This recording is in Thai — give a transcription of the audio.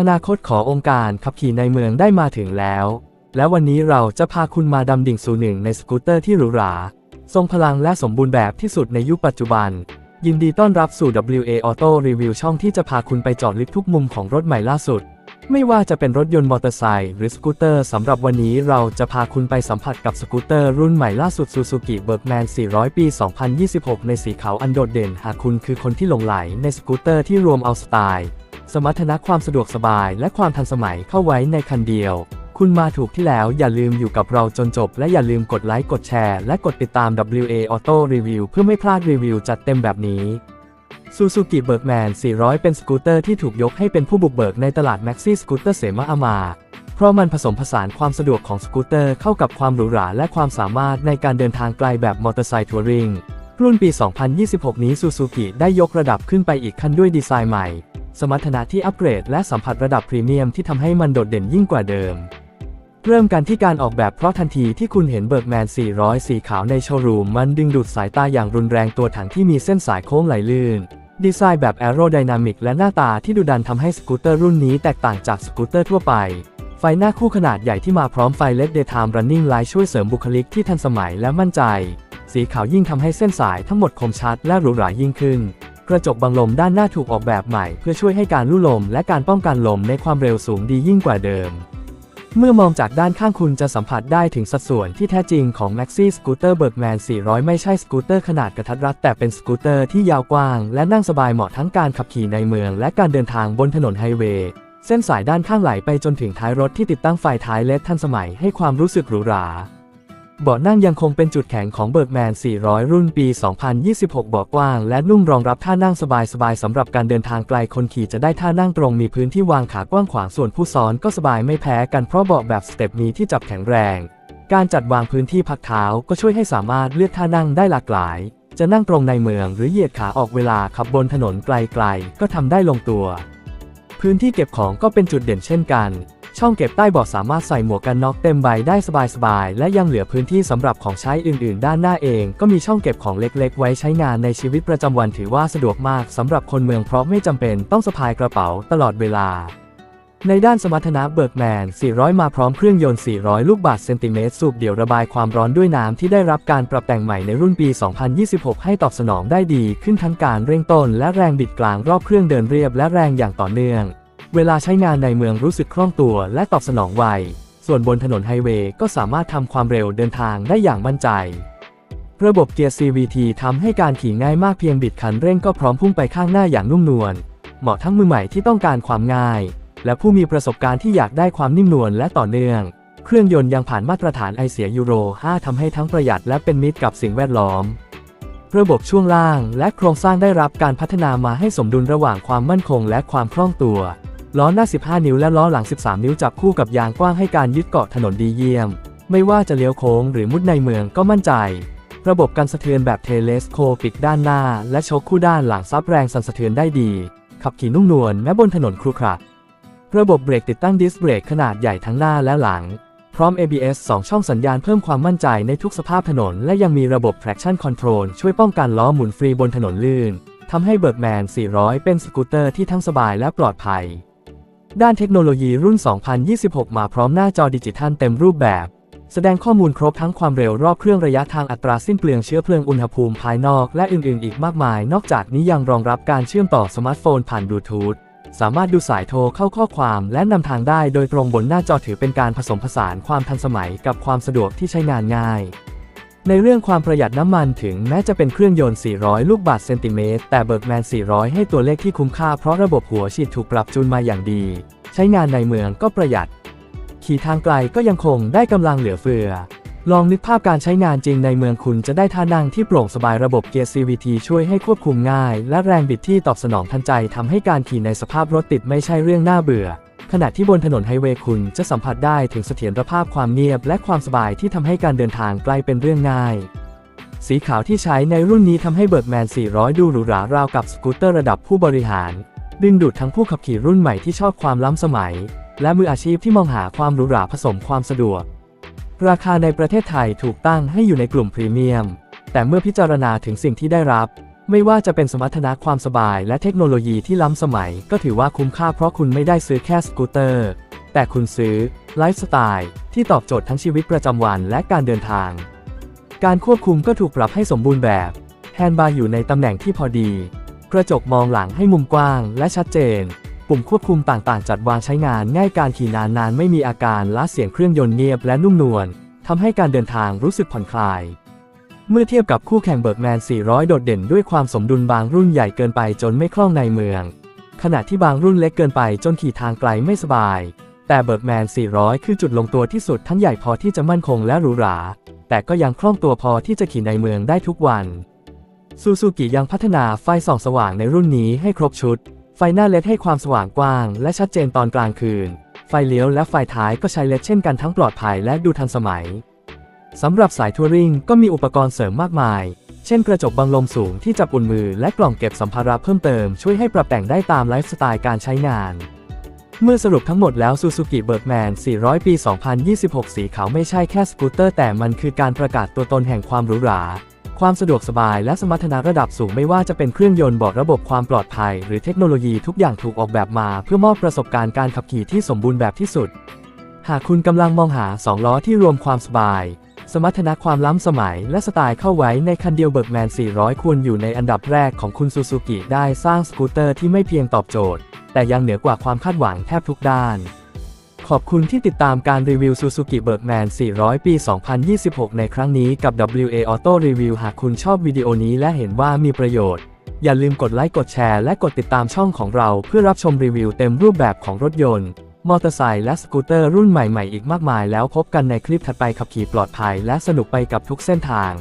อนาคตขององค์การขับขี่ในเมืองได้มาถึงแล้ว และวันนี้เราจะพาคุณมาดำดิ่งสู่หนึ่งในสกูตเตอร์ที่หรูหรา ทรงพลังและสมบูรณ์แบบที่สุดในยุคปัจจุบัน ยินดีต้อนรับสู่ WA Auto Review ช่องที่จะพาคุณไปเจอดลึกทุกมุมของรถใหม่ล่าสุด ไม่ว่าจะเป็นรถยนต์มอเตอร์ไซค์หรือสกูตเตอร์สำหรับวันนี้เราจะพาคุณไปสัมผัสกับสกูตเตอร์รุ่นใหม่ล่าสุด Suzuki Bergman 400 ปี 2026 ในสีขาวอันโดดเด่น หากคุณคือคนที่หลงไหลในสกูตเตอร์ที่รวมเอาสไตล์ สมรรถนะความสะดวกสบายและความทันสมัยเข้าไว้ในคันเดียว คุณมาถูกที่แล้วอย่าลืมอยู่กับเราจนจบ และอย่าลืมกดไลค์กดแชร์และกดติดตาม WA Auto Review เพื่อไม่พลาดรีวิวจัดเต็มแบบนี้ Suzuki Bergman 400 เป็นสกูตเตอร์ที่ถูกยกให้เป็นผู้บุกเบิกในตลาด Maxi สกูตเตอร์เสมาอามา เพราะมันผสมผสานความสะดวกของสกูตเตอร์เข้ากับความหรูหราและความสามารถในการเดินทางไกลแบบมอเตอร์ไซค์ทัวริงรุ่นปี 2026 นี้ Suzuki ได้ยกระดับขึ้นไปอีกขั้นด้วยดีไซน์ใหม่ สมรรถนะที่อัปเกรดและสัมผัสระดับพรีเมียมที่ทำให้มันโดดเด่นยิ่งกว่าเดิม เริ่มกันที่การออกแบบเพราะทันทีที่คุณเห็นเบิร์กแมน 400 สีขาวในโชว์รูม มันดึงดูดสายตาอย่างรุนแรงตัวถังที่มีเส้นสายโค้งไหลลื่น ดีไซน์แบบแอโรไดนามิกและหน้าตาที่ดูดันทำให้สกูตเตอร์รุ่นนี้แตกต่างจากสกูตเตอร์ทั่วไป ไฟหน้าคู่ขนาดใหญ่ที่มาพร้อมไฟ LED Daytime Running Light ช่วยเสริมบุคลิกที่ทันสมัยและมั่นใจ สีขาวยิ่งทำให้เส้นสายทั้งหมดคมชัดและหรูหรายิ่งขึ้น กระจกบังลมด้านหน้าถูกออกแบบใหม่เพื่อช่วยให้การลู่ลมและการป้องกันลมในความเร็วสูงดียิ่งกว่าเดิม เมื่อมองจากด้านข้างคุณจะสัมผัสได้ถึงสัดส่วนที่แท้จริงของ Maxi Scooter Bergman 400 ไม่ใช่สกูตเตอร์ขนาดกระทัดรัดแต่เป็นสกูตเตอร์ที่ยาวกว้างและนั่งสบายเหมาะทั้งการขับขี่ในเมืองและการเดินทางบนถนนไฮเวย์เส้นสายด้านข้างไหลไปจนถึงท้ายรถที่ติดตั้งไฟท้ายเลดทันสมัยให้ความรู้สึกหรูหรา เบาะนั่งยังคงเป็นจุดแข็งของ Bergman 400 รุ่นปี 2026 เบาะกว้างและนุ่มรองรับท่านั่งสบายๆสำหรับการเดินทางไกลคนขี่จะได้ท่านั่งตรงมีพื้นที่วางขากว้างขวางส่วนผู้ซ้อนก็สบายไม่แพ้กันเพราะเบาะแบบสเต็ปนี้ที่จับแข็งแรง การจัดวางพื้นที่พักเท้าก็ช่วยให้สามารถเลือกท่านั่งได้หลากหลาย จะนั่งตรงในเมืองหรือเหยียดขาออกเวลาขับบนถนนไกลๆก็ทำได้ลงตัว พื้นที่เก็บของก็เป็นจุดเด่นเช่นกัน ช่องเก็บใต้เบาะสามารถใส่หมวกกันน็อกเต็มใบได้สบายๆ และยังเหลือพื้นที่สำหรับของใช้อื่นๆ ด้านหน้าเอง ก็มีช่องเก็บของเล็กๆ ไว้ใช้งานในชีวิตประจำวันถือว่าสะดวกมากสำหรับคนเมืองเพราะไม่จำเป็นต้องสะพายกระเป๋าตลอดเวลา ในด้านสมรรถนะเบิร์กแมน 400 มาพร้อมเครื่องยนต์ 400 ลูกบาศก์เซนติเมตร สูบเดี่ยวระบายความร้อนด้วยน้ำที่ได้รับการปรับแต่งใหม่ในรุ่นปี 2026 ให้ตอบสนองได้ดี ขึ้นทั้งการเร่งต้นและแรงบิดกลางรอบเครื่องเดินเรียบและแรงอย่างต่อเนื่อง เวลาใช้งานในเมืองรู้สึกคล่องตัวและตอบสนองไว ส่วนบนถนนไฮเวย์ก็สามารถทำความเร็วเดินทางได้อย่างมั่นใจ ระบบเกียร์ CVT ทำให้การขี่ง่ายมากเพียงบิดคันเร่งก็พร้อมพุ่งไปข้างหน้าอย่างนุ่มนวล เหมาะทั้งมือใหม่ที่ต้องการความง่าย และผู้มีประสบการณ์ที่อยากได้ความนิ่มนวลและต่อเนื่อง เครื่องยนต์ยังผ่านมาตรฐานไอเสียยูโร 5ทำให้ทั้งประหยัดและเป็นมิตรกับสิ่งแวดล้อมระบบช่วงล่างและโครงสร้างได้รับการพัฒนามาให้สมดุลระหว่างความมั่นคงและความคล่องตัว ล้อหน้า 15 นิ้วและล้อหลัง 13 นิ้วจับคู่กับยางกว้างให้การยึดเกาะถนนดีเยี่ยม ไม่ว่าจะเลี้ยวโค้งหรือมุดในเมืองก็มั่นใจ ระบบกันสะเทือนแบบเทเลสโคปิกด้านหน้า และโชคคู่ด้านหลังซับแรงสั่นสะเทือนได้ดี ขับขี่นุ่มนวลแม้บนถนนครุขระระบบเบรกติดตั้งดิสเบรกขนาดใหญ่ทั้งหน้าและหลัง พร้อม ABS 2 ช่องสัญญาณเพิ่มความมั่นใจในทุกสภาพถนน และยังมีระบบ traction control ช่วยป้องกันล้อหมุนฟรีบนถนนลื่นทำให้เบิร์กแมน400 เป็นสกูตเตอร์ที่ทั้งสบายและปลอดภัย ด้านเทคโนโลยีรุ่น 2026 มาพร้อมหน้าจอดิจิทัลเต็มรูปแบบ แสดงข้อมูลครบทั้งความเร็วรอบเครื่องระยะทางอัตราสิ้นเปลืองเชื้อเพลิงอุณหภูมิภายนอกและอื่นๆ อีกมากมาย นอกจากนี้ยังรองรับการเชื่อมต่อสมาร์ทโฟนผ่านบลูทูธสามารถดูสายโทรเข้าข้อความและนำทางได้โดยตรงบนหน้าจอถือเป็นการผสมผสานความทันสมัยกับความสะดวกที่ใช้งานง่าย ในเรื่องความประหยัดน้ำมันถึงแม้จะเป็นเครื่องยนต์ 400 ลูกบาศก์เซนติเมตร แต่เบิร์กแมน 400 ให้ตัวเลขที่คุ้มค่าเพราะระบบหัวฉีดถูกปรับจูนมาอย่างดี ใช้งานในเมืองก็ประหยัด ขี่ทางไกลก็ยังคงได้กำลังเหลือเฟือ ลองนึกภาพการใช้งานจริงในเมืองคุณจะได้ท่านั่งที่โปร่งสบายระบบเกียร์ CVT ช่วยให้ควบคุมง่าย และแรงบิดที่ตอบสนองทันใจทำให้การขี่ในสภาพรถติดไม่ใช่เรื่องน่าเบื่อ ขณะที่บนถนนไฮเวย์คุณจะสัมผัสได้ถึงเสถียรภาพความเงียบและความสบายที่ทำให้การเดินทางกลายเป็นเรื่องง่าย สีขาวที่ใช้ในรุ่นนี้ทำให้เบิร์กแมน 400 ดูหรูหราราวกับสกูตเตอร์ระดับผู้บริหาร ดึงดูดทั้งผู้ขับขี่รุ่นใหม่ที่ชอบความล้ำสมัย และมืออาชีพที่มองหาความหรูหราผสมความสะดวก ราคาในประเทศไทยถูกตั้งให้อยู่ในกลุ่มพรีเมียม แต่เมื่อพิจารณาถึงสิ่งที่ได้รับ ไม่ว่าจะเป็นสมรรถนะความสบายและเทคโนโลยีที่ล้ำสมัย ก็ถือว่าคุ้มค่าเพราะคุณไม่ได้ซื้อแค่สกูตเตอร์ แต่คุณซื้อไลฟ์สไตล์ที่ตอบโจทย์ทั้งชีวิตประจำวันและการเดินทาง การควบคุมก็ถูกปรับให้สมบูรณ์แบบแฮนด์บาร์อยู่ในตำแหน่งที่พอดี กระจกมองหลังให้มุมกว้างและชัดเจน ปุ่มควบคุมต่างๆ จัดวางใช้งานง่ายการขี่นานๆ ไม่มีอาการล้าเสียงเครื่องยนต์เงียบและนุ่มนวลทำให้การเดินทางรู้สึกผ่อนคลาย เมื่อเทียบกับคู่แข่งเบิร์กแมน 400 โดดเด่นด้วยความสมดุลบางรุ่นใหญ่เกินไปจนไม่คล่องในเมือง ขณะที่บางรุ่นเล็กเกินไปจนขี่ทางไกลไม่สบาย แต่เบิร์กแมน 400 คือจุดลงตัวที่สุดทั้งใหญ่พอที่จะมั่นคงและหรูหรา แต่ก็ยังคล่องตัวพอที่จะขี่ในเมืองได้ทุกวันซูซูกิยังพัฒนาไฟส่องสว่างในรุ่นนี้ให้ครบชุด ไฟหน้าเลดให้ความสว่างกว้าง และชัดเจนตอนกลางคืน ไฟเลี้ยวและไฟท้ายก็ใช้เลดเช่นกันทั้งปลอดภัยและดูทันสมัย สำหรับสายทัวริงก็มีอุปกรณ์เสริมมากมาย เช่นกระจกบังลมสูงที่จับอุ่นมือและกล่องเก็บสัมภาระเพิ่มเติมช่วยให้ปรับแต่งได้ตามไลฟ์สไตล์การใช้งาน เมื่อสรุปทั้งหมดแล้ว Suzuki Birdman 400 ปี 2026 สีขาวไม่ใช่แค่สกูตเตอร์แต่มันคือการประกาศตัวตนแห่งความหรูหราความสะดวกสบายและสมรรถนะระดับสูงไม่ว่าจะเป็นเครื่องยนต์บอร์ดระบบความปลอดภัย หรือเทคโนโลยีทุกอย่างถูกออกแบบมา เพื่อมอบประสบการณ์การขับขี่ที่สมบูรณ์แบบที่สุด หากคุณกำลังมองหา 2 ล้อที่รวมความสบาย สมรรถนะความล้ำสมัยและสไตล์เข้าไว้ในคันเดียวเบิร์กแมน 400 ควรอยู่ในอันดับแรกของคุณซูซูกิได้สร้างสกูตเตอร์ที่ไม่เพียงตอบโจทย์ แต่ยังเหนือกว่าความคาดหวังแทบทุกด้าน ขอบคุณที่ติดตามการรีวิว Suzuki Birdman 400 ปี 2026 ในครั้งนี้กับ WA Auto Review หากคุณชอบวิดีโอนี้และเห็นว่ามีประโยชน์ อย่าลืมกดไลค์กดแชร์และกดติดตามช่องของเราเพื่อรับชมรีวิวเต็มรูปแบบของรถยนต์ มอเตอร์ไซค์และสกูตเตอร์รุ่นใหม่ๆอีกมากมายแล้วพบกันในคลิปถัดไปขับขี่ปลอดภัยและสนุกไปกับทุกเส้นทาง